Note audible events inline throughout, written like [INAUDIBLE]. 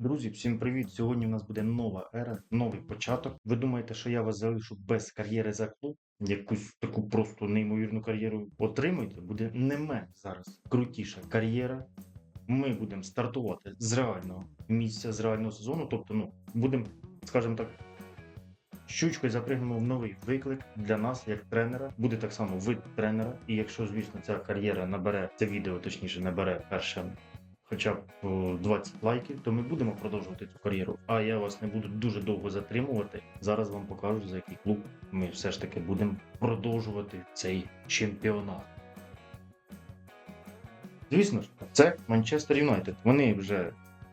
Друзі, всім привіт! Сьогодні в нас буде нова ера, новий початок. Ви думаєте, що я вас залишу без кар'єри за клуб? Якусь таку просто неймовірну кар'єру отримуєте? Буде не менш зараз крутіша кар'єра. Ми будемо стартувати з реального місця, з реального сезону. Тобто, ну, будемо, скажімо так, щучкою запригнемо в новий виклик для нас, як тренера. Буде так само вид тренера. І якщо, звісно, ця кар'єра набере це відео, точніше, набере перше хоча б 20 лайків, то ми будемо продовжувати цю кар'єру. А я вас не буду дуже довго затримувати. Зараз вам покажу, за який клуб ми все ж таки будемо продовжувати цей чемпіонат. Звісно ж, це Манчестер Юнайтед. Вони вже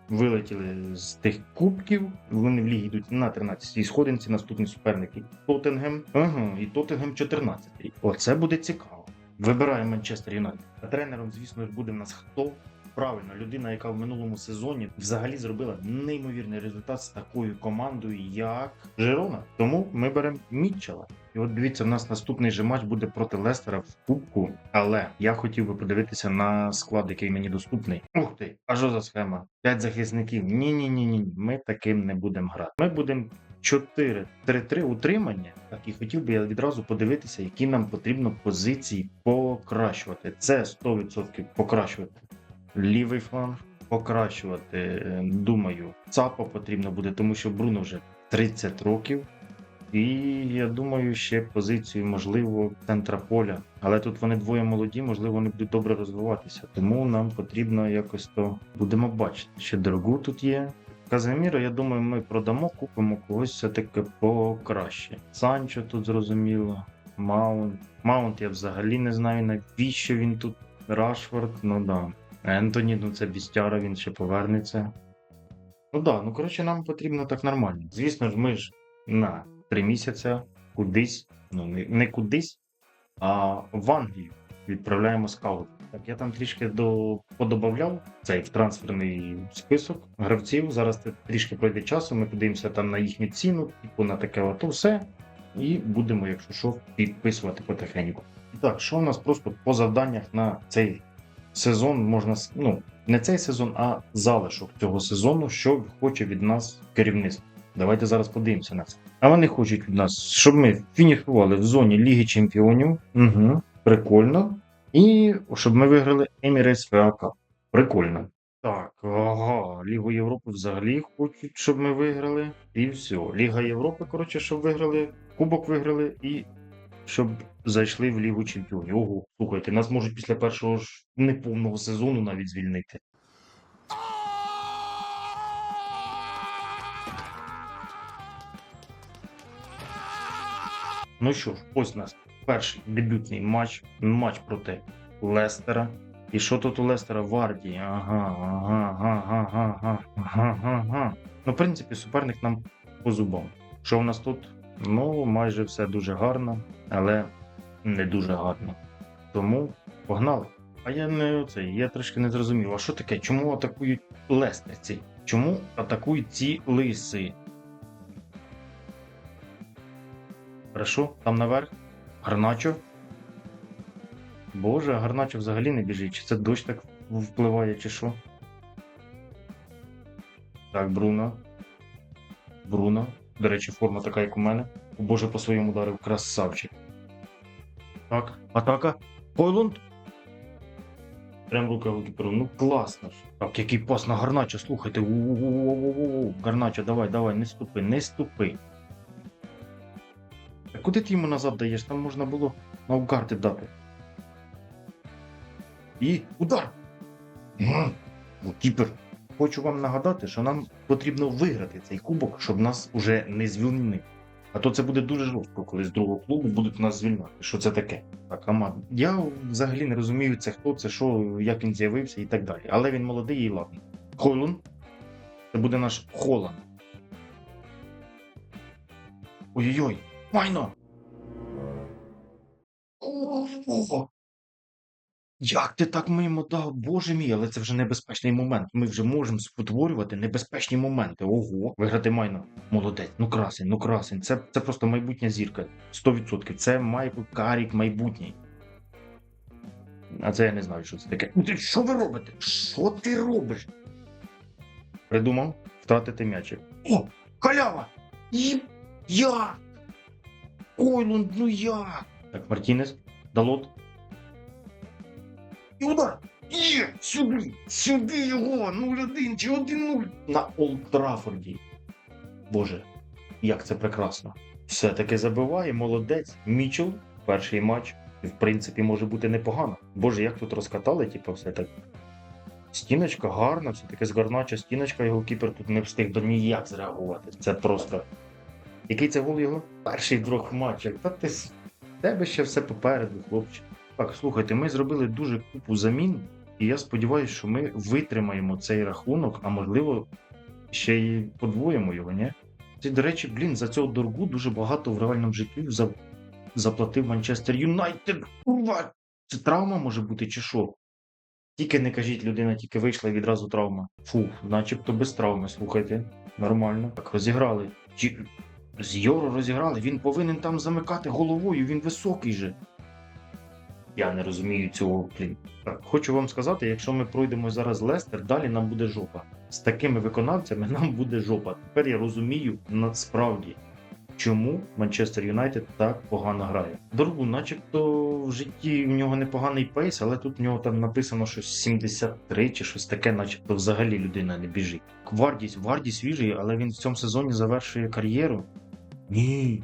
вилетіли з тих кубків. Вони в лігі йдуть на 13-й сходинці. Наступні суперники Тоттенгем. Ага, і Тоттенгем 14-й. Оце буде цікаво. Вибираємо Манчестер Юнайтед. А тренером, звісно ж, буде в нас хто? Правильно, людина, яка в минулому сезоні взагалі зробила неймовірний результат з такою командою, як Жерона. Тому ми беремо Мітчела. І от дивіться, в нас наступний же матч буде проти Лестера в Кубку. Але я хотів би подивитися на склад, який мені доступний. Ух ти, а що за схема? П'ять захисників. Ні, ні, ні, ні. Ми таким не будемо грати. Ми будемо 4-3-3 утримання. Так і хотів би я відразу подивитися, які нам потрібно позиції покращувати. Це 100% покращувати лівий фланг покращувати. е, Думаю, ЦАПа потрібно буде, тому що Бруно вже 30 років. І я думаю, ще позицію, можливо, центра поля. Але тут вони двоє молоді, можливо, вони будуть добре розвиватися. Тому нам потрібно якось то будемо бачити. Ще дорогу тут є. Казиміра, я думаю, ми продамо, купимо когось все-таки покраще. Санчо тут зрозуміло. Маунт. Маунт я взагалі не знаю, навіщо він тут. Рашфорд, ну да. Ентоні, ну це бістяра, він ще повернеться. Ну да, ну коротше, нам потрібно так нормально. Звісно ж, ми ж на три місяці кудись, ну не, кудись, а в Англію відправляємо скаут. Так, я там трішки до подобавляв цей трансферний список гравців. Зараз це трішки пройде часу. Ми подивимося там на їхню ціну, типу на таке ото все. І будемо, якщо що, підписувати потихеньку. І так, що в нас просто по завданнях на цей сезон можна ну не цей сезон, а залишок цього сезону, що хоче від нас керівництво. Давайте зараз подивимося на це. А вони хочуть від нас, щоб ми фінішували в зоні Ліги Чемпіонів. Угу, прикольно. І щоб ми виграли Emirates FA Cup. Прикольно. Так, ага, Лігу Європи взагалі хочуть, щоб ми виграли. І все. Ліга Європи, коротше, щоб виграли, Кубок виграли і щоб зайшли в Лігу Чемпіонів. Ого, слухайте, нас можуть після першого ж неповного сезону навіть звільнити. Ну що ж, ось нас перший дебютний матч, матч проти Лестера. І що тут у Лестера Варді? Ага, ага, ага, ага, ага, ага, ага. Ну, в принципі, суперник нам по зубам. Що в нас тут? Ну, майже все дуже гарно, але не дуже гарно. Тому погнали. А я не оцей, я трошки не зрозумів, а що таке? Чому атакують лестерці? Чому атакують ці лиси? Хорошо, там наверх. Гарначо. Боже, а Гарначо взагалі не біжить. Чи це дощ так впливає, чи що? Так, Бруно. Бруно. До речі, форма така, як у мене. О Боже, по своєму ударив красавчик. Так, атака. Хойлунд. Прям рука голкіперу. Ну класно ж. Так, який пас на Гарначо, слухайте. У-у-у-у-у-у. Гарначо, давай, давай, не ступи, не ступи. А куди ти йому назад даєш? Там можна було навгарди дати. І удар! Голкіпер. Хочу вам нагадати, що нам потрібно виграти цей кубок, щоб нас уже не звільнили. А то це буде дуже жорстко, коли з другого клубу будуть нас звільняти. Що це таке? Так, Амад. Я взагалі не розумію, це хто, це що, як він з'явився і так далі. Але він молодий і ладний. Хойлун. Це буде наш Холланд. Ой-ой-ой! Майно! О! Як ти так мимо дав? Боже мій, але це вже небезпечний момент. Ми вже можемо спотворювати небезпечні моменти. Ого, виграти майно. Молодець, ну красень, ну красень. Це, це просто майбутня зірка. 100%. Це має карік майбутній. А це я не знаю, що це таке. Ну що ви робите? Що ти робиш? Придумав? втратити м'ячик. О, халява! Їб... Як? Ойлунд, ну як? Так, Мартінес, Далот. І! Є! Сюди! Сюди його! 0-1 чи 1-0! На Олд Траффорді. Боже, як це прекрасно. Все-таки забиває, молодець. Мічел, перший матч, в принципі, може бути непогано. Боже, як тут розкатали, типу, все так. Стіночка гарна, все-таки згарнача стіночка, його кіпер тут не встиг до ніяк зреагувати. Це просто. Який це гол його? Перший в двох матчах. Та ти тебе ще все попереду, хлопче. Так, слухайте, ми зробили дуже купу замін, і я сподіваюся, що ми витримаємо цей рахунок, а можливо, ще й подвоїмо його, ні? Це, до речі, блін, за цього дорогу дуже багато в реальному житті за... заплатив Манчестер Юнайтед. Це травма може бути чи що? Тільки не кажіть, людина тільки вийшла і відразу травма. Фу, начебто без травми, слухайте. Нормально. Так, розіграли. Чи... З Йоро розіграли, він повинен там замикати головою, він високий же. Я не розумію цього. Так, хочу вам сказати, якщо ми пройдемо зараз Лестер, далі нам буде жопа. З такими виконавцями нам буде жопа. Тепер я розумію насправді, чому Манчестер Юнайтед так погано грає. Дорогу, начебто в житті в нього непоганий пейс, але тут в нього там написано щось 73 чи щось таке, начебто взагалі людина не біжить. Вардіс, Варді свіжий, але він в цьому сезоні завершує кар'єру. Ні.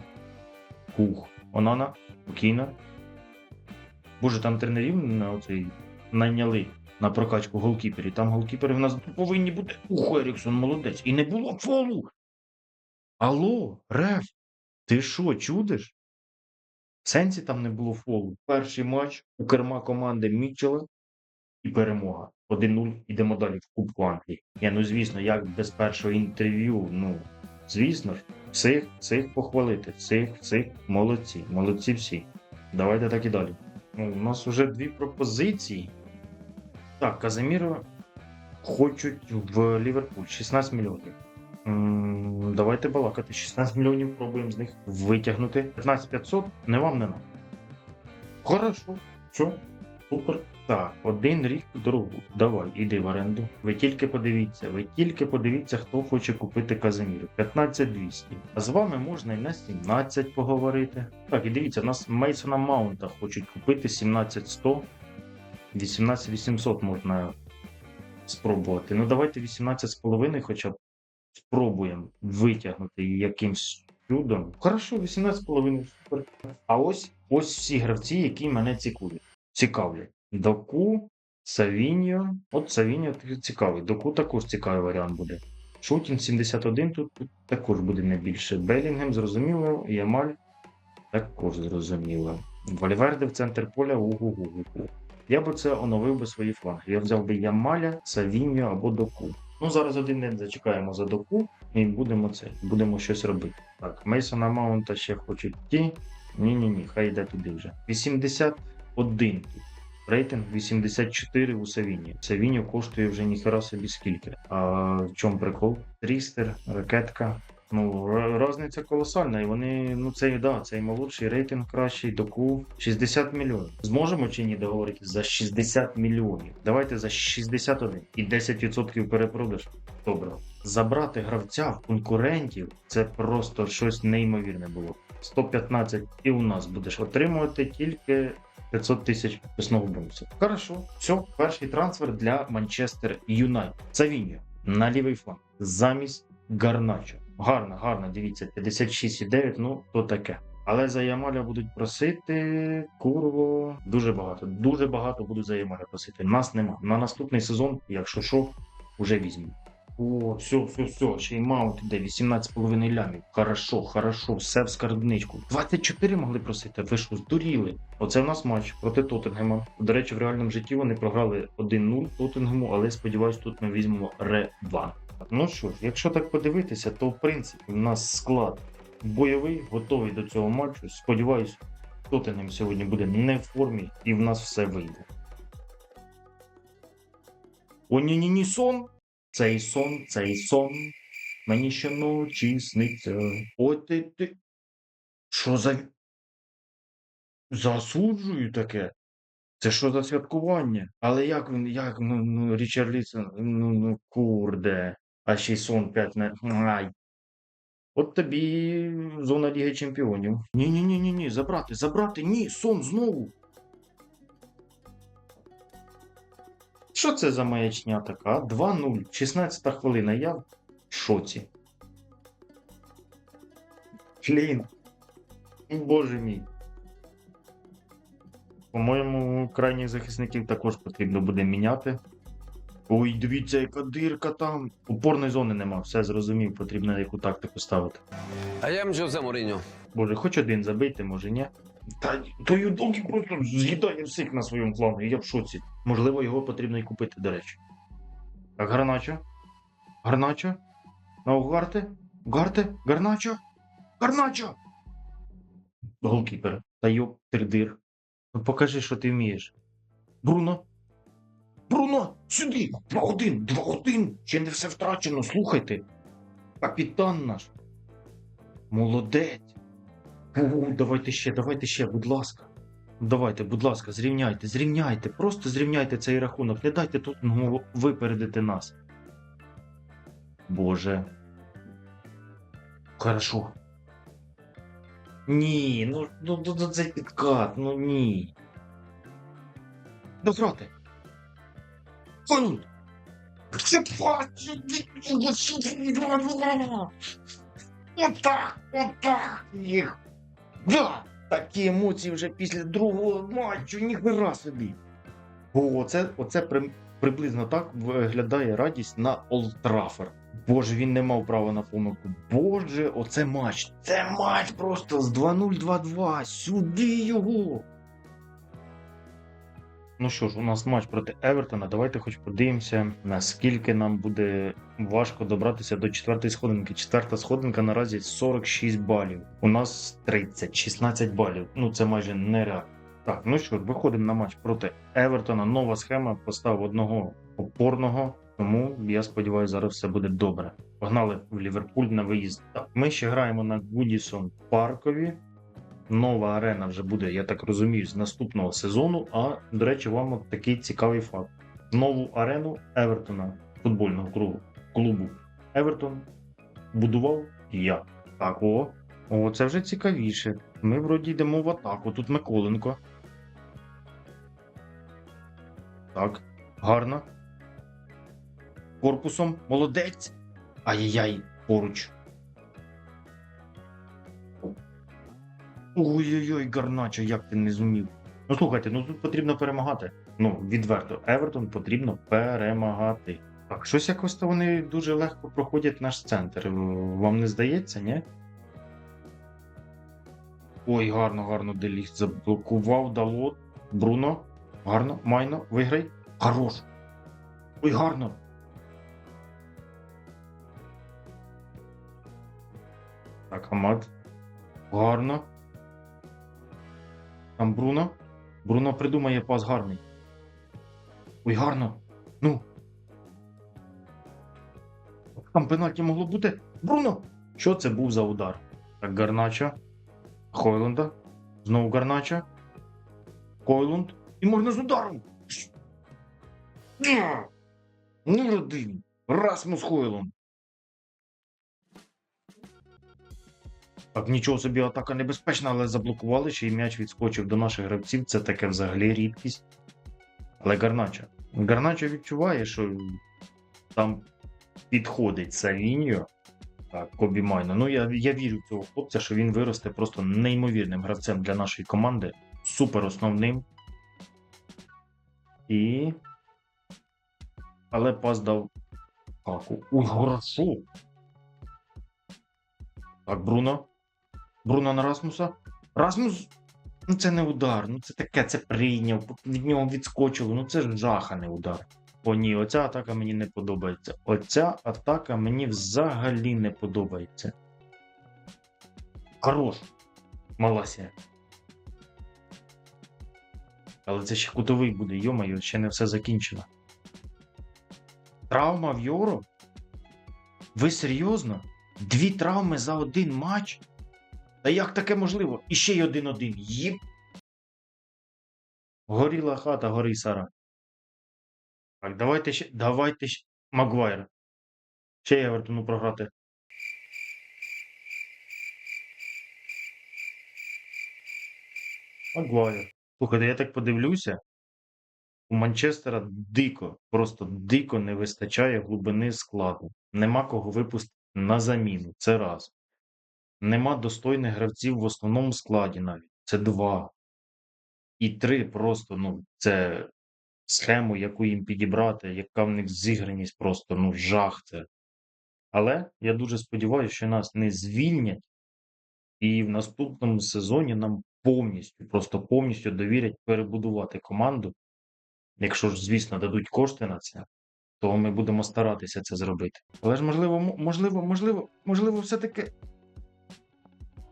Ух, Онана, спокійно. Боже, там тренерів на оцей найняли на прокачку голкіперів. Там голкіпери в нас повинні бути. Ух, Еріксон молодець. І не було фолу. Алло, Реф, ти що, чудиш? В сенсі там не було фолу. Перший матч у керма команди Мітчела і перемога. 1-0, ідемо далі в Кубку Англії. Я, ну звісно, як без першого інтерв'ю, ну, звісно ж, всіх, всіх похвалити, всіх, всіх, молодці, молодці всі. Давайте так і далі. Ну, у нас вже дві пропозиції. Так, Казиміро хочуть в Ліверпуль 16 мільйонів. Давайте балакати. 16 мільйонів пробуємо з них витягнути. 15 500 не вам, не нам. Хорошо. Все, супер. Так, один рік дорогу. Давай, іди в оренду. Ви тільки подивіться, ви тільки подивіться, хто хоче купити Казиміру. 15 200. А з вами можна і на 17 поговорити. Так, і дивіться, у нас Мейсона Маунта хочуть купити 17 100. 18 800 можна спробувати. Ну давайте 18,5 хоча б спробуємо витягнути якимсь чудом. Хорошо, 18,5 супер. А ось ось всі гравці, які мене цікавлять цікавлять. Доку, Савіньо. От Савіньо цікавий. Доку також цікавий варіант буде. Шутін 71 тут також буде не більше. Белінгем, зрозуміло, Ямаль також зрозуміло. Вальверде в центр поля угу-гу-гу. Я би це оновив би свої фланги. Я взяв би Ямаля, Савіньо або Доку. Ну, зараз один день зачекаємо за доку і будемо це, будемо щось робити. Так, Мейсона Маунта ще хочуть ті. Ні-ні ні, хай йде туди вже. 80 один Рейтинг 84 у Савіні. Савіні коштує вже ніхера собі скільки. А в чому прикол? Трістер, ракетка. Ну, розниця колосальна, і вони, ну це да, це молодший рейтинг кращий, доку 60 мільйонів. Зможемо чи ні договоритись за 60 мільйонів. Давайте за 61 і 10% перепродаж. Добре. Забрати гравця в конкурентів це просто щось неймовірне було. 115 і у нас будеш отримувати тільки 500 тисяч підписного бонусу. Хорошо, все, перший трансфер для Манчестер Юнайтед. Савіньо на лівий фланг замість Гарначо. Гарно, гарно, дивіться, 56,9, ну то таке. Але за Ямаля будуть просити курво дуже багато. Дуже багато будуть за Ямаля просити. Нас нема. На наступний сезон, якщо що, вже візьмуть. О, все, все, все, ще й маунт іде, 18,5 лямів. Хорошо, хорошо, все в скарбничку. 24 могли просити, ви що, здуріли? Оце в нас матч проти Тоттенгема. До речі, в реальному житті вони програли 1-0 Тоттенгему, але сподіваюсь, тут ми візьмемо реванш. Ну що ж, якщо так подивитися, то в принципі в нас склад бойовий, готовий до цього матчу. Сподіваюсь, Тоттенгем сьогодні буде не в формі і в нас все вийде. О, ні, ні, ні, сон. Цей сон, цей сон. Мені щоночі сниться. Ой ти ти. Що за. Засуджую таке. Це що за святкування? Але як він, як, ну, ну Річард Лісон, ну, ну, курде. А ще й сон 5 не. Ай. От тобі зона Ліги Чемпіонів. Ні, ні, ні, ні, ні, забрати, забрати, ні, сон знову. Що це за маячня така? 2-0, 16 хвилина. Я в шоці. Блін. Боже мій. По-моєму, крайніх захисників також потрібно буде міняти. Ой, дивіться, яка дирка там. Упорної зони нема, все зрозумів, потрібно яку тактику ставити. Am Jose Mourinho. Боже, хоч один забити, може, ні? Та то юдолки просто з'їдає всіх на своєму флангу, я в шоці. Можливо, його потрібно і купити, до речі. Так, Гарначо? Гарначо? На Угарте? Угарте? Гарначо? Гарначо! Голкіпер. Та йоп, тридир. Ну покажи, що ти вмієш. Бруно? Бруно, сюди! 2-1, 2-1! Ще не все втрачено, слухайте. Капітан наш. Молодець. О, давайте ще, давайте ще, будь ласка. Давайте, будь ласка, зрівняйте, зрівняйте, просто зрівняйте цей рахунок. Не дайте тут ну, випередити нас. Боже. Хорошо. Ні, ну, ну, ну, ну це підкат, ну ні. Дограти. Фон! Це Отак, отак їх. Да! Такі емоції вже після другого матчу, ніхера собі. Бо оце, оце при, приблизно так виглядає радість на Олд. Боже, він не мав права на помилку. Боже, оце матч. Це матч просто з 2-0, 2-2. Сюди його. Ну що ж, у нас матч проти Евертона. Давайте хоч подивимося, наскільки нам буде важко добратися до четвертої сходинки. Четверта сходинка наразі 46 балів. У нас 30, 16 балів. Ну це майже нереально. Так, ну що ж, виходимо на матч проти Евертона. Нова схема постав одного опорного. Тому я сподіваюся, зараз все буде добре. Погнали в Ліверпуль на виїзд. Так, ми ще граємо на Гудісон Паркові. Нова арена вже буде, я так розумію, з наступного сезону. А до речі, вам от такий цікавий факт: нову арену Евертона, футбольного клубу, клубу Евертон будував я. Так, о, о, це вже цікавіше. Ми вроді йдемо в атаку. Тут Миколенко. Так, гарно. Корпусом. Молодець. Ай-яй-яй, поруч. Ой-ой-ой, Гарначо, як ти не зумів. Ну слухайте, ну тут потрібно перемагати. Ну, відверто, Евертон потрібно перемагати. Так, щось якось то вони дуже легко проходять наш центр. Вам не здається, ні? Ой, гарно, гарно, Деліхт заблокував Далот. Бруно. Гарно, майно, виграй. Хорош. Ой, гарно. Так, Амад. Гарно. Там Бруно. Бруно придумає пас гарний. Ой, гарно. Ну. Там пенальті могло бути. Бруно! Що це був за удар? Так, Гарначо. Хойлунда. Знову Гарначо. Хойлунд. І можна з ударом. Ну, родин. Расмус Хойлунд. Так, нічого собі атака небезпечна, але заблокували, ще й м'яч відскочив до наших гравців. Це таке взагалі рідкість. Але Гарначо. Гарначо відчуває, що там підходить Савіньо. Так, Кобі Майно. Ну, я, я вірю в цього хлопця, що він виросте просто неймовірним гравцем для нашої команди. Супер основним. І. Але пас дав Хаку. Ой, хорошо. Так, Бруно. Бруно на Расмуса. Расмус. Ну це не удар. Ну це таке, це прийняв. Від нього відскочило. Ну це ж жаханий удар. О, ні, оця атака мені не подобається. Оця атака мені взагалі не подобається. Хорош. Маласія. Але це ще кутовий буде, йомайо, ще не все закінчено. Травма в Йоро? Ви серйозно? Дві травми за один матч? Та як таке можливо? І ще й один-один. Їп. Горіла хата, гори сара. Так, давайте ще. Давайте ще. Магуайр. Ще й Евертону програти. Магуайр. Слухайте, я так подивлюся. У Манчестера дико, просто дико не вистачає глибини складу. Нема кого випустити на заміну. Це раз. Нема достойних гравців в основному складі навіть. Це два. І три просто, ну, це схему, яку їм підібрати, яка в них зіграність просто, ну, жах це. Але я дуже сподіваюся, що нас не звільнять, і в наступному сезоні нам повністю, просто повністю довірять перебудувати команду. Якщо ж, звісно, дадуть кошти на це, то ми будемо старатися це зробити. Але ж можливо, можливо, можливо, можливо, все-таки.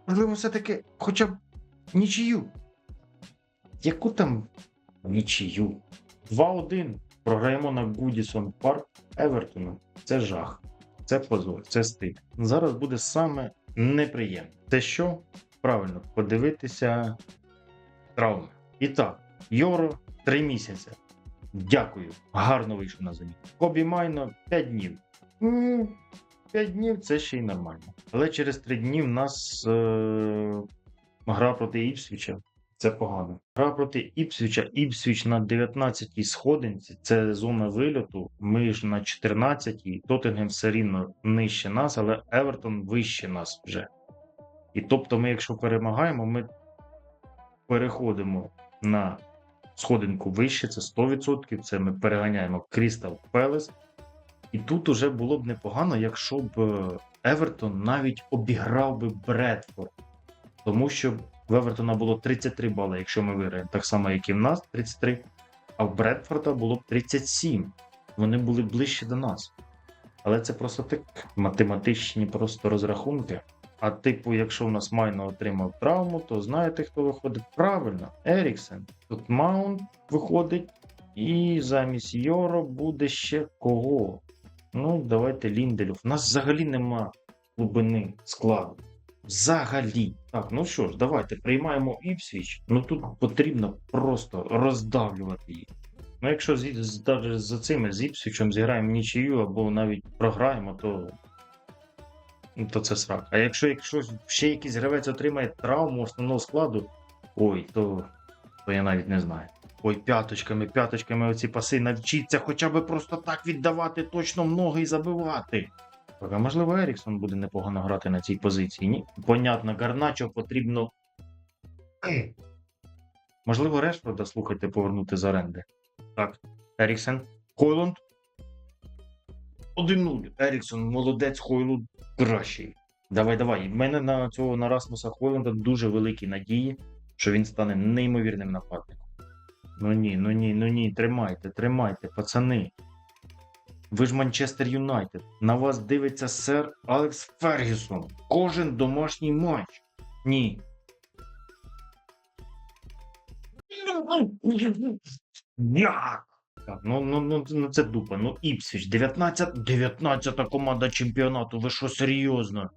Можливо, все-таки хоча б нічию. Яку там нічию? 2-1 програємо на Гудісон Парк Евертону. Це жах. Це позор, це стид. Зараз буде саме неприємне. Це що? Правильно, подивитися травми. І так, Йоро 3 місяці. Дякую. Гарно вийшов на заміну. Кобі Майно 5 днів. 5 днів це ще й нормально. Але через 3 дні в нас е- гра проти Іпсвіча. Це погано. Гра проти Іпсвіча. Іпсвіч на 19-й сходинці. Це зона вильоту. Ми ж на 14-й. Тоттенгем все рівно нижче нас, але Евертон вище нас вже. І тобто, ми, якщо перемагаємо, ми переходимо на сходинку вище, це 100%. Це ми переганяємо Крістал Пелес. І тут уже було б непогано, якщо б е, Евертон навіть обіграв би Бредфорд. Тому що в Евертона було 33 бали, якщо ми виграємо, так само, як і в нас 33, а в Бредфорда було б 37. Вони були ближче до нас. Але це просто так математичні просто розрахунки. А типу, якщо в нас Майно отримав травму, то знаєте, хто виходить? Правильно, Еріксен. Тут Маунт виходить, і замість Йоро буде ще кого? Ну, давайте Лінделюф. У нас взагалі нема глибини складу. Взагалі. Так, ну що ж, давайте приймаємо Іпсвіч. Ну тут потрібно просто роздавлювати їх. Ну, якщо з, з, за цими з Іпсвічем зіграємо нічию або навіть програємо, то, ну, то це срак. А якщо, якщо ще якийсь гравець отримає травму основного складу, ой, то, то я навіть не знаю. Ой, п'яточками, п'яточками оці паси навчіться хоча б просто так віддавати точно в ноги і забивати. Так, можливо, Еріксон буде непогано грати на цій позиції, ні? Понятно, Гарначо потрібно. Можливо, Решфорда, слухайте, повернути з оренди. Так, Еріксон. Хойлунд. 1-0. Еріксон, молодець, Хойлунд кращий. Давай, давай. В мене на цього на Расмуса Хойлунда дуже великі надії, що він стане неймовірним нападником. Ну ні, ну ні, ну ні, тримайте, тримайте, пацани. Ви ж Манчестер Юнайтед. На вас дивиться сер Алекс Фергюсон. Кожен домашній матч. Ні. Як? Ну, ну, ну, ну це дупа. Ну, Іпсвіч, 19, 19 команда чемпіонату. Ви що серйозно?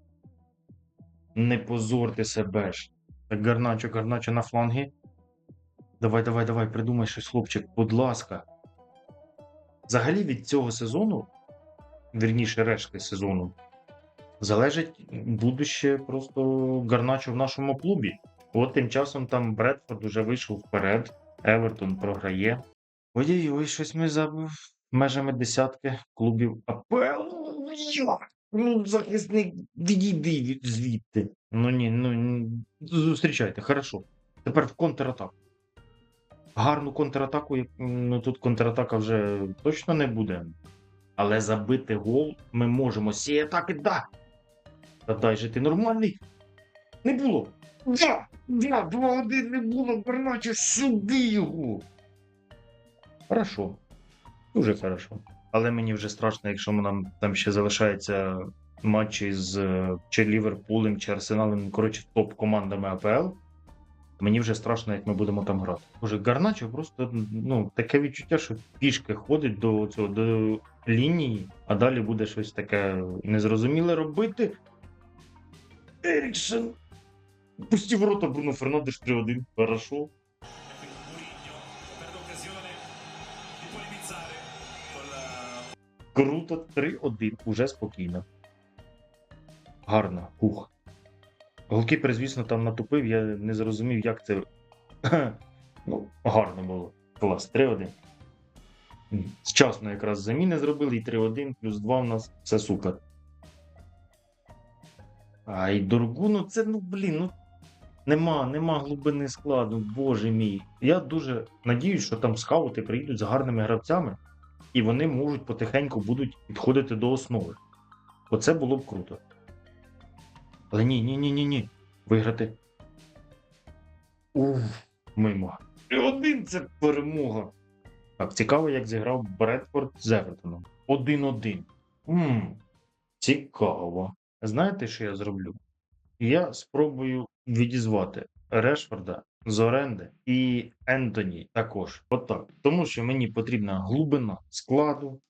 Не позорте себе ж. Так, Гарначо, Гарначо на фланги. Давай, давай, давай, придумай щось, хлопчик, будь ласка. Взагалі від цього сезону, вірніше, решти сезону, залежить будуще просто Гарначо в нашому клубі. От тим часом там Бредфорд уже вийшов вперед, Евертон програє. Ой-ой-ой, щось ми за межами десятки клубів АПЛ. Ну, захисник, відійди звідти. Ну ні, ну зустрічайте, хорошо. Тепер в контратаку. Гарну контратаку, ну тут контратака вже точно не буде. Але забити гол ми можемо. Сі атаки, да! Та дай же ти нормальний. Не було. Да, да, 2-1 не було, Берначе, сюди його. Хорошо. Дуже хорошо. Але мені вже страшно, якщо нам там ще залишаються матчі з чи Ліверпулем, чи Арсеналом, коротше, топ-командами АПЛ. Мені вже страшно, як ми будемо там грати. Боже, Гарначо просто ну, таке відчуття, що пішки ходить до цього до лінії, а далі буде щось таке незрозуміле робити. Еріксон. Пусті ворота Бруно Фернандеш 3-1. Хорошо. Круто, 3-1, уже спокійно. Гарно, ух. Голкіпер, звісно, там натупив, я не зрозумів, як це. [CLEARS THROAT] ну, гарно було. Клас, 3-1. М, Вчасно якраз заміни зробили, і 3-1, плюс 2 в нас все супер. А і Дорогу, ну це, ну блін, ну нема, нема глибини складу, боже мій. Я дуже надіюсь, що там скаути приїдуть з гарними гравцями, і вони можуть потихеньку будуть підходити до основи. Оце було б круто. Але ні, ні, ні, ні, ні. Виграти. Уф, мимо. І один це перемога. Так, цікаво, як зіграв Бредфорд з Евертоном. 1-1. Ммм, цікаво. Знаєте, що я зроблю? Я спробую відізвати Решфорда з оренди і Ентоні також. Отак. Тому що мені потрібна глибина складу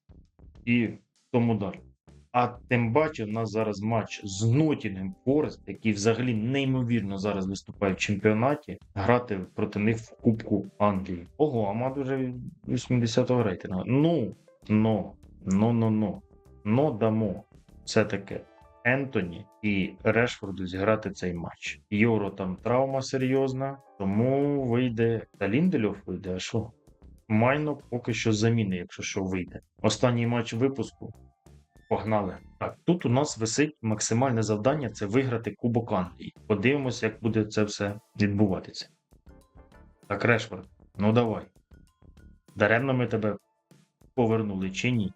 і тому далі. А тим паче, у нас зараз матч з Нотінгем Форест, який взагалі неймовірно зараз виступає в чемпіонаті, грати проти них в Кубку Англії. Ого, Амад уже 80-го рейтингу. Ну, но, ну, ну, ну, но дамо все-таки Ентоні і Решфорду зіграти цей матч. Євро там травма серйозна, тому вийде та Ліндельов вийде, а що? Майно поки що заміни, якщо що вийде. Останній матч випуску. Погнали. Так, тут у нас висить максимальне завдання це виграти Кубок Англії. Подивимось, як буде це все відбуватися. Так, Решфорд, ну давай. Даремно ми тебе повернули чи ні?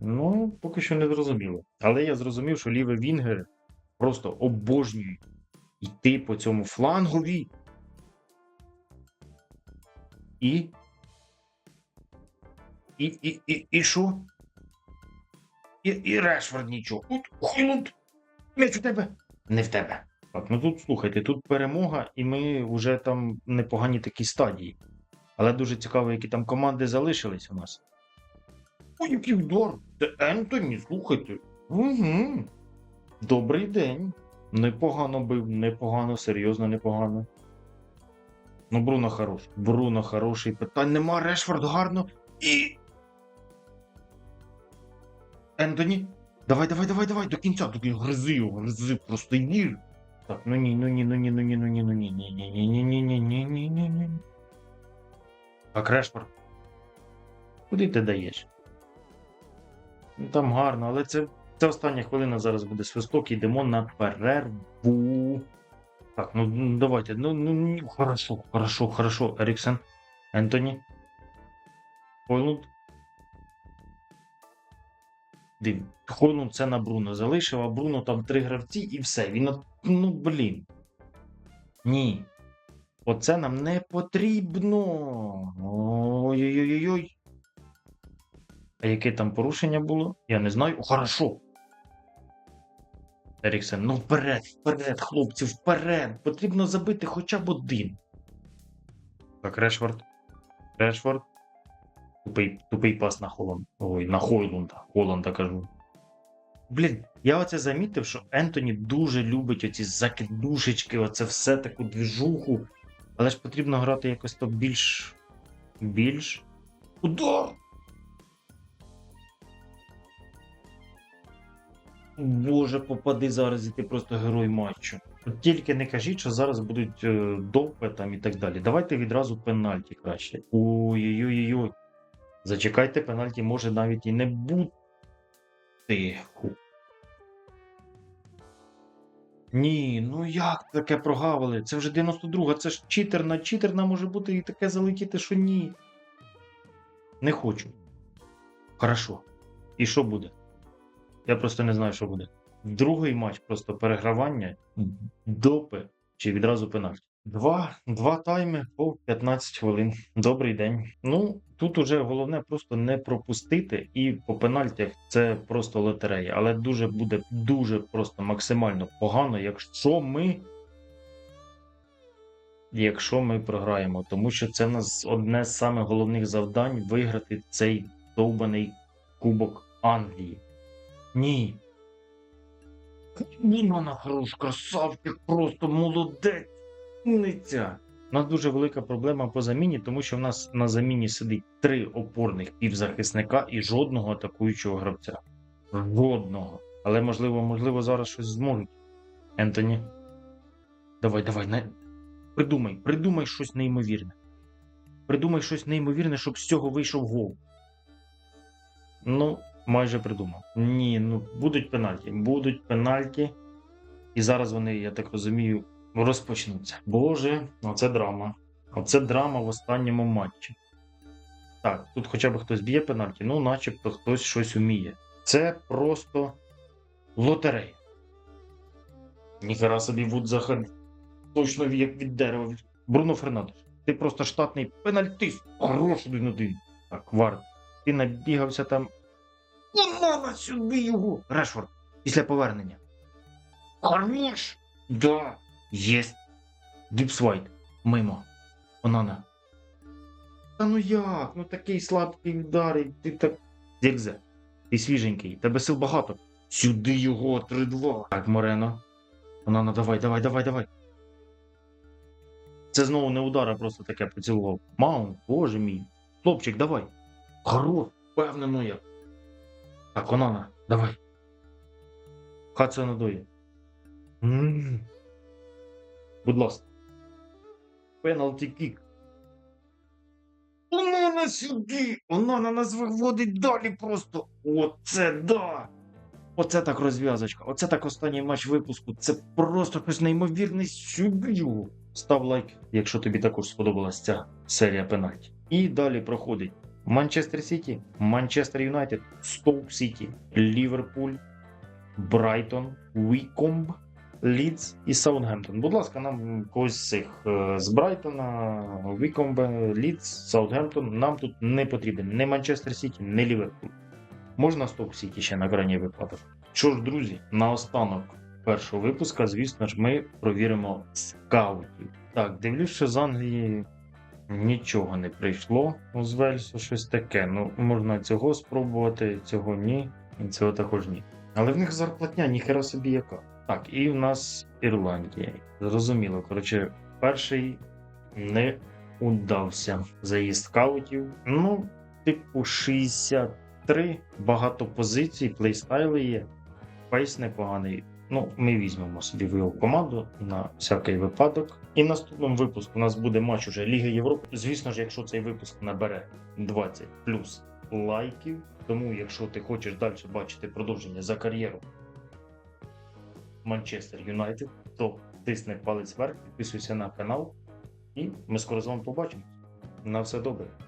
Ну, поки що не зрозуміло. Але я зрозумів, що ліві вінгери просто обожнюють йти по цьому флангові. І. І, і, і, і що? І, і Решфорд нічого. От Хойлунд, м'яч у тебе. Не в тебе. Так, ну тут слухайте, тут перемога, і ми вже там в непоганій такій стадії. Але дуже цікаво, які там команди залишились у нас. Ой, який удар! Це Ентоні, слухайте. Угу. Добрий день. Непогано бив, непогано, серйозно непогано. Ну, Бруно хорош. Бруно хороший. Питань нема. Решфорд гарно. І. Ентоні. Давай, давай, давай, давай, до кінця, кінця. Гризи його, гризи, просто їж. Так, ну ні, ну ні, ну ні, ну ні, ну ні, ну ні, ні, ні, ні, ні, ні, ні, ні, ні, ні. Так, Решфорд. Куди ти даєш? Ну там гарно, але це, це остання хвилина зараз буде свисток, йдемо на перерву. Так, ну ну, давайте. Ну, ну, ну хорошо, хорошо, хорошо. Еріксен. Ентоні. Хойлунд. Див. Хойлунд це на Бруно залишив, а Бруно там три гравці і все. Він ну блін. Ні. Оце нам не потрібно. Ой-ой-ой-ой. А яке там порушення було? Я не знаю. Хорошо. Еріксен, ну вперед, вперед, хлопці, вперед. Потрібно забити хоча б один. Так, Решфорд. Решфорд. Тупий, тупий пас на Холланд. Ой, на Хойлунда. Холланда кажу. Блін, я оце замітив, що Ентоні дуже любить оці закидушечки, оце все таку двіжуху. Але ж потрібно грати якось то більш. більш. Удар! Боже, попади зараз, і ти просто герой матчу. Тільки не кажіть, що зараз будуть е, допи там і так далі. Давайте відразу пенальті краще. Ой-ой-ой. Зачекайте, пенальті може навіть і не бути. Ні, ну як таке прогавили? Це вже 92-га, це ж читерна, читерна може бути і таке залетіти, що ні. Не хочу. Хорошо. І що буде? Я просто не знаю, що буде. Другий матч просто перегравання, допи чи відразу пенальті. Два, два тайми по 15 хвилин. Добрий день. Ну тут уже головне просто не пропустити, і по пенальтях це просто лотерея. Але дуже буде дуже просто максимально погано, якщо ми. Якщо ми програємо, тому що це в нас одне з самих головних завдань виграти цей довбаний Кубок Англії. Ні. Вона хорош, красавчик, просто молодець. Ниця. У нас дуже велика проблема по заміні, тому що в нас на заміні сидить три опорних півзахисника і жодного атакуючого гравця. Жодного. Але можливо, можливо, зараз щось зможуть. Ентоні. Давай, давай, не... придумай, придумай щось неймовірне. Придумай щось неймовірне, щоб з цього вийшов гол. Ну, майже придумав. Ні, ну будуть пенальті. Будуть пенальті. І зараз вони, я так розумію, розпочнуться. Боже, оце драма. Оце драма в останньому матчі. Так, тут хоча б хтось б'є пенальті, ну, начебто хтось щось уміє. Це просто лотерея. Ніхера собі вуд заходить. Точно як від дерева. Бруно Фернандеш, ти просто штатний пенальтист. Хорош один один. Так, Вард. Ти набігався там. Мама сюди його! Решфорд, після повернення. Хорош! Да. Єсть. Діпсвайт. Мимо. Онана. Та ну як? Ну такий слабкий удар, і ти так. Зірзе. Ти свіженький, тебе сил багато. Сюди його, 3-2. Так, Морено. Онана, давай, давай, давай, давай. Це знову не удар, а просто таке поцілував. Маунт, боже мій. Хлопчик, давай. Хорош, впевнено як. Так, Онана, давай. Хацо надує. М. Будь ласка. Пеналті кік. Онана сюди! Онана нас виводить далі просто. Оце да! Оце так розв'язочка. Оце так останній матч випуску. Це просто щось неймовірне сюди. Став лайк, якщо тобі також сподобалась ця серія пенальті. І далі проходить Манчестер Сіті, Манчестер Юнайтед, Стоук Сіті, Ліверпуль, Брайтон, Вікомб, Лідс і Саутгемптон. Будь ласка, нам когось з цих е, з Брайтона, Вікомба, Лідс, Саутгемптон. Нам тут не потрібен ні Манчестер Сіті, ні Ліверпуль. Можна Стоук Сіті ще на крайній випадок. Що ж, друзі, наостанок першого випуска, звісно ж, ми провіримо скаутів. Так, дивлюсь, що з Англії нічого не прийшло. З Вельсу щось таке. Ну, можна цього спробувати, цього ні, і цього також ні. Але в них зарплатня ніхера собі яка. Так, і в нас Ірландія. Зрозуміло. Коротше, перший не удався заїзд скаутів. Ну, типу, 63, багато позицій, плейстайли є. Фейс непоганий. Ну, ми візьмемо собі в його команду на всякий випадок. І наступному випуску у нас буде матч уже Ліги Європи. Звісно ж, якщо цей випуск набере 20 плюс лайків. Тому, якщо ти хочеш далі бачити продовження за кар'єру Манчестер Юнайтед, то тисни палець вверх, підписуйся на канал, і ми скоро з вами побачимось. На все добре.